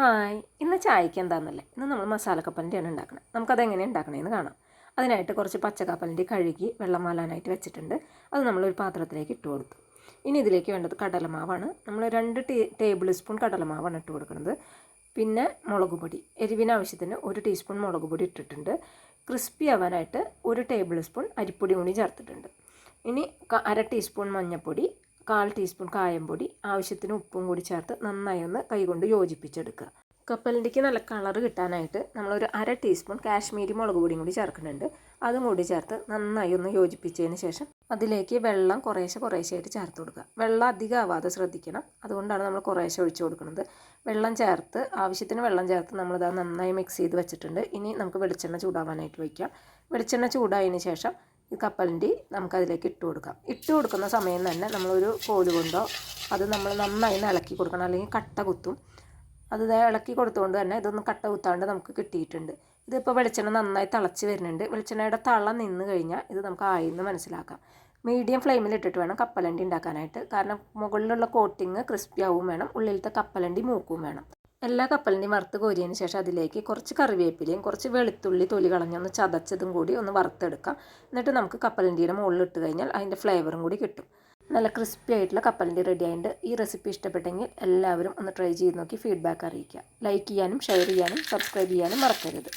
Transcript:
Hi ഇന്ന് ചായക്ക് എന്താണെന്നല്ലേ ഇന്ന് നമ്മൾ മസാലക്കപ്പലിന്റെയാണ് ഉണ്ടാക്കുന്നത് നമുക്കത് എങ്ങനെ ഉണ്ടാക്കണമെന്ന് കാണാം. അതിനായിട്ട് കുറച്ച് പച്ചക്കപ്പലിന്റെ കഴുകി വെള്ളം വാലാനായിട്ട് വെച്ചിട്ടുണ്ട്. അത് നമ്മളൊരു പാത്രത്തിലേക്ക് ഇട്ട് കൊടുത്തു. ഇനി ഇതിലേക്ക് വേണ്ടത് കടലമാവാണ്. നമ്മൾ രണ്ട് ടീ ടേബിൾ സ്പൂൺ കടലമാവാണ് ഇട്ട് കൊടുക്കുന്നത്. പിന്നെ മുളക് പൊടി. എരിവിനാവശ്യത്തിന് ഒരു ടീസ്പൂൺ മുളക് പൊടി ഇട്ടിട്ടുണ്ട്. ക്രിസ്പി ആവാനായിട്ട് ഒരു ടേബിൾ സ്പൂൺ അരിപ്പൊടി കൂടി ചേർത്തിട്ടുണ്ട്. ഇനി അര ടീസ്പൂൺ മഞ്ഞൾപ്പൊടി കാൽ ടീസ്പൂൺ കായംപൊടി ആവശ്യത്തിന് ഉപ്പും കൂടി ചേർത്ത് നന്നായി ഒന്ന് കൈകൊണ്ട് യോജിപ്പിച്ചെടുക്കുക. കപ്പലിന്റെക്ക് നല്ല കളർ കിട്ടാനായിട്ട് നമ്മളൊരു അര ടീസ്പൂൺ കാശ്മീരി മുളക് പൊടിയും കൂടി ചേർക്കുന്നുണ്ട്. അതും കൂടി ചേർത്ത് നന്നായി ഒന്ന് യോജിപ്പിച്ചതിന് ശേഷം അതിലേക്ക് വെള്ളം കുറേശ്ശെ കുറേശ്ശെയായിട്ട് ചേർത്ത് കൊടുക്കുക. വെള്ളം അധികം ആവാതെ ശ്രദ്ധിക്കണം. അതുകൊണ്ടാണ് നമ്മൾ കുറേശ്ശെ ഒഴിച്ചു കൊടുക്കുന്നത്. വെള്ളം ചേർത്ത് ആവശ്യത്തിന് വെള്ളം ചേർത്ത് നമ്മളിത് നന്നായി മിക്സ് ചെയ്ത് വെച്ചിട്ടുണ്ട്. ഇനി നമുക്ക് വെളിച്ചെണ്ണ ചൂടാവാനായിട്ട് വയ്ക്കാം. വെളിച്ചെണ്ണ ചൂടായതിന് ശേഷം ഈ കപ്പലിന്റെ നമുക്കതിലേക്ക് ഇട്ട് കൊടുക്കാം. ഇട്ട് കൊടുക്കുന്ന സമയം തന്നെ നമ്മളൊരു കോൽ കൊണ്ടോ അത് നമ്മൾ നന്നായി ഇളക്കി കൊടുക്കണം. അല്ലെങ്കിൽ കട്ട കുത്തും. അത് ഇളക്കി കൊടുത്തുകൊണ്ട് തന്നെ ഇതൊന്നും കട്ട കുത്താണ്ട് നമുക്ക് കിട്ടിയിട്ടുണ്ട്. ഇതിപ്പോൾ വെളിച്ചെണ്ണ നന്നായി തിളച്ച് വരുന്നുണ്ട്. വെളിച്ചെണ്ണയുടെ തള നിന്ന് കഴിഞ്ഞാൽ ഇത് നമുക്ക് ആയിരുന്നു മനസ്സിലാക്കാം. മീഡിയം ഫ്ലെയിമിൽ ഇട്ടിട്ട് വേണം കപ്പലണ്ടി ഉണ്ടാക്കാനായിട്ട്. കാരണം മുകളിലുള്ള കോട്ടിങ് ക്രിസ്പി ആവും വേണം. ഉള്ളിലത്തെ കപ്പലണ്ടി മൂക്കും വേണം. എല്ലാ കപ്പലിന്റെയും വറുത്ത് കോരിയതിന് ശേഷം അതിലേക്ക് കുറച്ച് കറിവേപ്പിലയും കുറച്ച് വെളുത്തുള്ളി തൊലി കളഞ്ഞൊന്ന് ചതച്ചതും കൂടി ഒന്ന് വറുത്തെടുക്കാം. എന്നിട്ട് നമുക്ക് കപ്പലണ്ടിയുടെ മുകളിൽ ഇട്ട് കഴിഞ്ഞാൽ അതിന്റെ ഫ്ലേവറും കൂടി കിട്ടും. നല്ല ക്രിസ്പി ആയിട്ടുള്ള കപ്പലിന്റെ റെഡി ആയിട്ടുണ്ട് ഈ റെസിപ്പി ഇഷ്ടപ്പെട്ടെങ്കിൽ എല്ലാവരും ഒന്ന് ട്രൈ ചെയ്ത് നോക്കി ഫീഡ്ബാക്ക് അറിയിക്കുക. ലൈക്ക് ചെയ്യാനും ഷെയർ ചെയ്യാനും സബ്സ്ക്രൈബ് ചെയ്യാനും മറക്കരുത്.